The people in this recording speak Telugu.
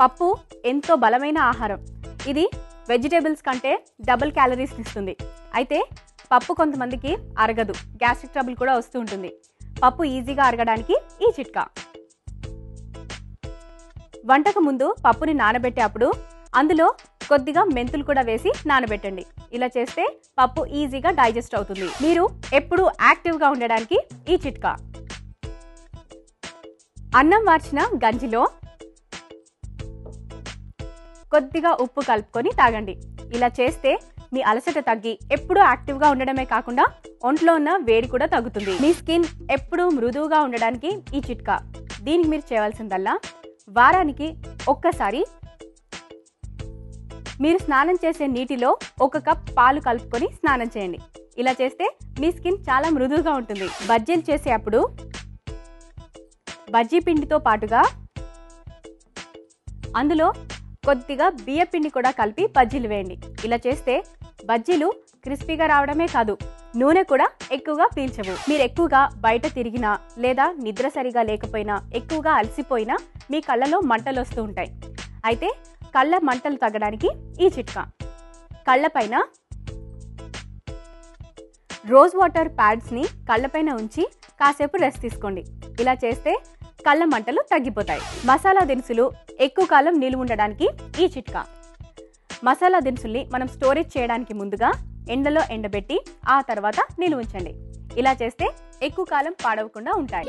పప్పు ఎంతో బలమైన ఆహారం. ఇది వెజిటేబుల్స్ కంటే డబుల్ క్యాలరీస్ ఇస్తుంది. అయితే పప్పు కొంతమందికి అరగదు. గ్యాస్ట్రిక్ ట్రబుల్ కూడా వస్తూ ఉంటుంది. పప్పు ఈజీగా అరగడానికి ఈ చిట్కా. వంటకు ముందు పప్పుని నానబెట్టేటప్పుడు అందులో కొద్దిగా మెంతులు కూడా వేసి నానబెట్టండి. ఇలా చేస్తే పప్పు ఈజీగా డైజెస్ట్ అవుతుంది. మీరు ఎప్పుడు యాక్టివ్గా ఉండడానికి ఈ చిట్కా. అన్నం వార్చిన గంజిలో కొద్దిగా ఉప్పు కలుపుకొని తాగండి. ఇలా చేస్తే మీ అలసట తగ్గి ఎప్పుడూ యాక్టివ్గా ఉండడమే కాకుండా ఒంట్లో ఉన్న వేడి కూడా తగ్గుతుంది. మీ స్కిన్ ఎప్పుడూ మృదువుగా ఉండడానికి ఈ చిట్కా. దీనికి మీరు చేయవలసిందల్లా వారానికి ఒక్కసారి మీరు స్నానం చేసే నీటిలో ఒక కప్ పాలు కలుపుకొని స్నానం చేయండి. ఇలా చేస్తే మీ స్కిన్ చాలా మృదువుగా ఉంటుంది. బజ్జీలు చేసే అప్పుడు బజ్జీ పిండితో పాటుగా అందులో కొద్దిగా బియ్యపిండి కూడా కలిపి బజ్జీలు వేయండి. ఇలా చేస్తే బజ్జీలు క్రిస్పీగా రావడమే కాదు నూనె కూడా ఎక్కువగా పీల్చవు. మీరు ఎక్కువగా బయట తిరిగినా లేదా నిద్ర సరిగా లేకపోయినా ఎక్కువగా అలసిపోయినా మీ కళ్ళలో మంటలు వస్తూ ఉంటాయి. అయితే కళ్ళ మంటలు తగ్గడానికి ఈ చిట్కా. కళ్ళపైన రోజ్ వాటర్ ప్యాడ్స్ని కళ్ళపైన ఉంచి కాసేపు రెస్ట్ తీసుకోండి. ఇలా చేస్తే కళ్ళ మంటలు తగ్గిపోతాయి. మసాలా దినుసులు ఎక్కువ కాలం నిలువ ఉండడానికి ఈ చిట్కా. మసాలా దినుసుల్ని మనం స్టోరేజ్ చేయడానికి ముందుగా ఎండలో ఎండబెట్టి ఆ తర్వాత నిలువ ఉంచండి. ఇలా చేస్తే ఎక్కువ కాలం పాడవకుండా ఉంటాయి.